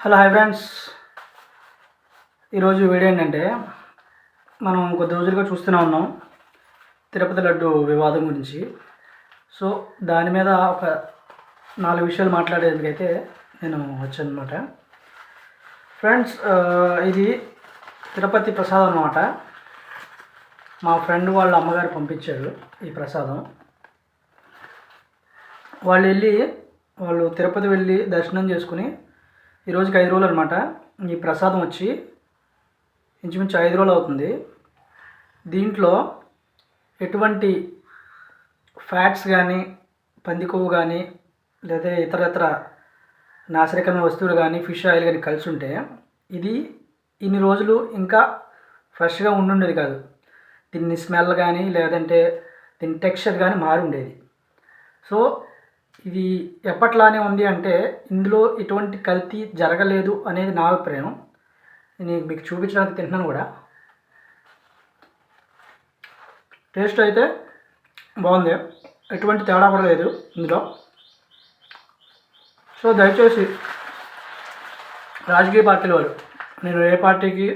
Hello hi friends. ఈరోజు video ఏంటంటే మనం కొద్ది రోజులుగా చూస్తూనే ఉన్నాం తిరుపతి లడ్డు వివాదం గురించి. సో దాని మీద ఒక నాలుగు విషయాలు మాట్లాడేందుకైతే నేను వచ్చాను అనమాట ఫ్రెండ్స్ ఇది తిరుపతి ప్రసాదం అనమాట మా ఫ్రెండ్ వాళ్ళ అమ్మగారు పంపించారు ఈ ప్రసాదం. వాళ్ళు వెళ్ళి వాళ్ళు తిరుపతి వెళ్ళి దర్శనం చేసుకుని ఈ రోజుకి ఐదు రోజులు అనమాట ఈ ప్రసాదం వచ్చి ఇంచుమించు ఐదు రోజులు అవుతుంది. దీంట్లో ఎటువంటి ఫ్యాట్స్ కానీ పంది కొవ్వు కానీ లేదా ఇతర ఇతర నాశనకరమైన వస్తువులు కానీ ఫిష్ ఆయిల్ కానీ కలిసి ఉంటే ఇది ఇన్ని రోజులు ఇంకా ఫ్రెష్గా ఉండుండేది కాదు. దీన్ని స్మెల్ కానీ లేదంటే దీని టెక్స్చర్ కానీ మారుండేది. సో ఇది ఎప్పట్లానే ఉంది అంటే ఇందులో ఎటువంటి కల్తీ జరగలేదు అనేది నా అభిప్రాయం. నేను మీకు చూపించడానికి తింటున్నాను కూడా. టేస్ట్ అయితే బాగుంది. ఎటువంటి తేడా కూడా లేదు ఇందులో. సో దయచేసి రాజకీయ పార్టీల వారు నేను ఏ పార్టీకి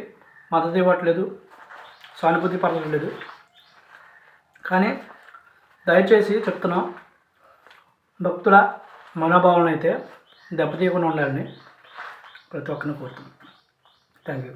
మద్దతు ఇవ్వట్లేదు సానుభూతి పడట్లేదు కానీ దయచేసి చెప్తున్నాం భక్తుల మనోభావం అయితే దెబ్బతీయకుండా ఉండాలని ప్రతి ఒక్కరిని కోరుతున్నాను. Thank you